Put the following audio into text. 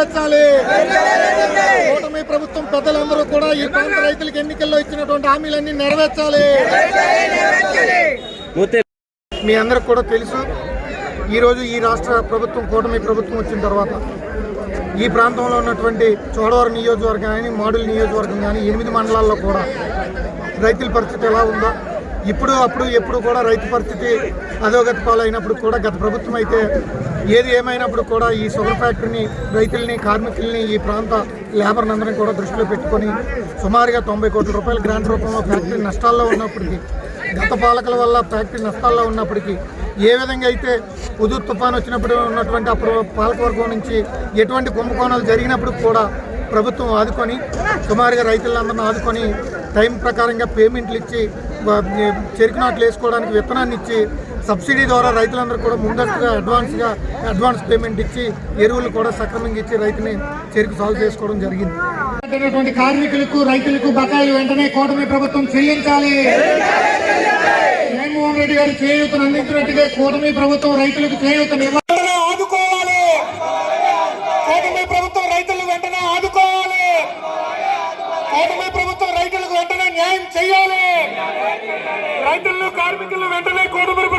నెరవేర్చాలి. కూటమి ప్రభుత్వం పెద్దలందరూ కూడా ఈ ప్రాంత రైతులకు ఎన్నికల్లో ఇచ్చినటువంటి హామీలన్నీ నెరవేర్చాలి. మీ అందరికి కూడా తెలుసు ఈరోజు ఈ రాష్ట్ర ప్రభుత్వం కూటమి ప్రభుత్వం వచ్చిన తర్వాత ఈ ప్రాంతంలో ఉన్నటువంటి చోడవరం నియోజకవర్గం కానీ మాడుల నియోజకవర్గం కానీ ఎనిమిది మండలాల్లో కూడా రైతుల పరిస్థితి ఎలా ఉందో ఇప్పుడు అప్పుడు ఎప్పుడు కూడా రైతు పరిస్థితి అధోగతి పాలైనప్పుడు కూడా గత ప్రభుత్వం అయితే ఏది ఏమైనప్పుడు కూడా ఈ షుగర్ ఫ్యాక్టరీని రైతుల్ని కార్మికుల్ని ఈ ప్రాంత లేబర్ని అందరం కూడా దృష్టిలో పెట్టుకొని సుమారుగా తొంభై కోట్ల రూపాయల గ్రాంట్ రూపంలో ఫ్యాక్టరీ నష్టాల్లో ఉన్నప్పటికీ గత పాలకుల వల్ల ఫ్యాక్టరీ నష్టాల్లో ఉన్నప్పటికీ ఏ విధంగా అయితే ఉదురు తుఫాన్ వచ్చినప్పుడు ఉన్నటువంటి అప్పుడు పాలకవర్గం నుంచి ఎటువంటి కుంభకోణాలు జరిగినప్పుడు కూడా ప్రభుత్వం ఆదుకొని సుమారుగా రైతులందరిని ఆదుకొని టైం ప్రకారంగా పేమెంట్లు ఇచ్చి చెరుకు నాట్లు వేసుకోవడానికి విత్తనాన్ని ఇచ్చి సబ్సిడీ ద్వారా రైతులందరూ కూడా ముందస్తుగా అడ్వాన్స్గా అడ్వాన్స్ పేమెంట్ ఇచ్చి ఎరువులు కూడా సక్రమంగా ఇచ్చి రైతుని చెరుకు సాల్వ్ చేసుకోవడం జరిగింది. కార్మికులకు రైతులకు బకాయిలు వెంటనే కూటమి ప్రభుత్వం చెల్లించాలి. జగన్మోహన్ రెడ్డి గారు చేయూతను అందించినట్టుగా కూటమి ప్రభుత్వం రైతులకు చేయూతను న్యాయం చేయాలి రైతులను కార్మికులను వెంటనే కోడుమరుపు